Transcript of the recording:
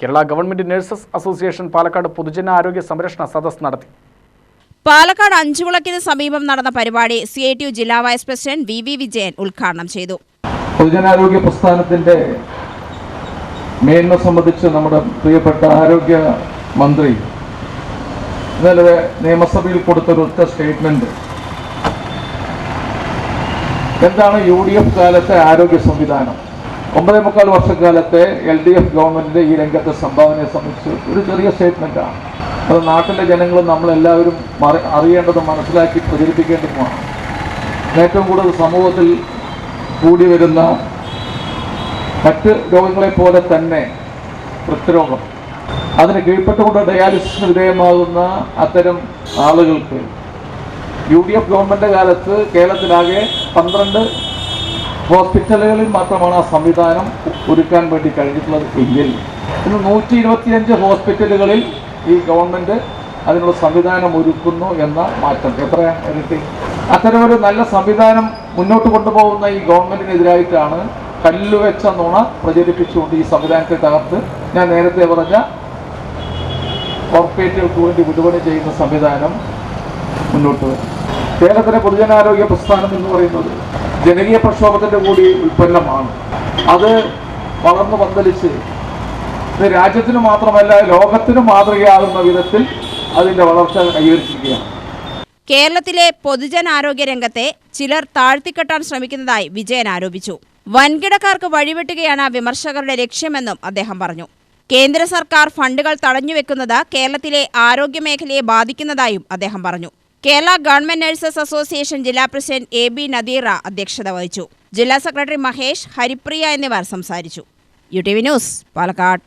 Kerala government nurses association Palakkad പൊതുജന ആരോഗ്യ സംരക്ഷണ സദസ് നടത്തി. പാലക്കാട് അഞ്ചുവിളക്കിന് സമീപം നടന്ന പരിപാടി സി ഐ ടി യു ജില്ലാ vice president V V Vijayan ഉദ്ഘാടനം ചെയ്തു. പൊതുജനാരോഗ്യ പ്രസ്ഥാനത്തിന്റെ മേന്മ സംബന്ധിച്ച് നമ്മുടെ പ്രിയപ്പെട്ട ആരോഗ്യ മന്ത്രി ഇന്നലെ നിയമസഭയിൽ കൊടുത്തൊരു ഒറ്റ സ്റ്റേറ്റ്മെന്റ് എന്താണ് യു ഡി എഫ് കാലത്തെ ആരോഗ്യ സംവിധാനം? ഒമ്പതേ മുക്കാൽ വർഷക്കാലത്തെ എൽ ഡി എഫ് ഗവൺമെന്റിന്റെ ഈ രംഗത്തെ സംഭാവനയെ സംബന്ധിച്ച് ഒരു ചെറിയ സ്റ്റേറ്റ്മെന്റാണ് അത് നാട്ടിലെ ജനങ്ങളും നമ്മളെല്ലാവരും അറിയേണ്ടതും മനസ്സിലാക്കി പ്രചരിപ്പിക്കേണ്ടതുമാണ്. ഏറ്റവും കൂടുതൽ സമൂഹത്തിൽ കൂടി വരുന്ന മറ്റ് രോഗങ്ങളെ പോലെ തന്നെ ഹൃദ്രോഗം. അതിന് കീഴ്പ്പെട്ടുകൊണ്ട് ഡയാലിസിസിന് വിധേയമാകുന്ന അത്തരം ആളുകൾക്ക് യു ഡി എഫ് ഗവൺമെന്റ് കാലത്ത് കേരളത്തിലാകെ പന്ത്രണ്ട് ഹോസ്പിറ്റലുകളിൽ മാത്രമാണ് ആ സംവിധാനം ഒരുക്കാൻ വേണ്ടി കഴിഞ്ഞിട്ടുള്ളത് എങ്കിൽ ഇന്ന് നൂറ്റി ഇരുപത്തിയഞ്ച് ഹോസ്പിറ്റലുകളിൽ ഈ ഗവൺമെന്റ് അതിനുള്ള സംവിധാനം ഒരുക്കുന്നു എന്ന മാറ്റം. എത്ര ഇരട്ടി? അത്തരമൊരു നല്ല സംവിധാനം മുന്നോട്ട് കൊണ്ടുപോകുന്ന ഈ ഗവൺമെന്റിനെതിരായിട്ടാണ് കല്ലുവെച്ച നുണ പ്രചരിപ്പിച്ചുകൊണ്ട് ഈ സംവിധാനത്തെ തകർത്ത് ഞാൻ നേരത്തെ പറഞ്ഞ കോർപ്പറേറ്റുകൾക്ക് വേണ്ടി വിടുപണി ചെയ്യുന്ന സംവിധാനം മുന്നോട്ട് കേരളത്തിലെ പൊതുജനാരോഗ്യ പ്രസ്ഥാനം എന്ന് പറയുന്നത് ജനകീയ പ്രക്ഷോഭത്തിന്റെ കൂടി ഉൽപ്പന്നമാണ്. അത് വളർന്നു പന്തലിച്ച് രാജ്യത്തിന് മാത്രമല്ല ലോകത്തിന് മാതൃകയാകുന്ന വിധത്തിൽ അതിന്റെ വളർച്ച കൈവരിച്ചിരിക്കുകയാണ് കേരളത്തിലെ പൊതുജനാരോഗ്യ രംഗത്തെ ചിലർ താഴ്ത്തിക്കെട്ടാൻ ശ്രമിക്കുന്നതായി വിജയൻ ആരോപിച്ചു. വൻകിടക്കാർക്ക് വഴിവെട്ടുകയാണ് വിമർശകരുടെ ലക്ഷ്യമെന്നും അദ്ദേഹം പറഞ്ഞു. കേന്ദ്ര സർക്കാർ ഫണ്ടുകൾ തടഞ്ഞുവെക്കുന്നത് കേരളത്തിലെ ആരോഗ്യമേഖലയെ ബാധിക്കുന്നതായും അദ്ദേഹം പറഞ്ഞു. കേരള ഗവൺമെന്റ് നഴ്സസ് അസോസിയേഷൻ ജില്ലാ പ്രസിഡന്റ് എ ബി നദീറ അധ്യക്ഷത വഹിച്ചു. ജില്ലാ സെക്രട്ടറി മഹേഷ് ഹരിപ്രിയ എന്നിവർ സംസാരിച്ചു. U T V news Palakkad.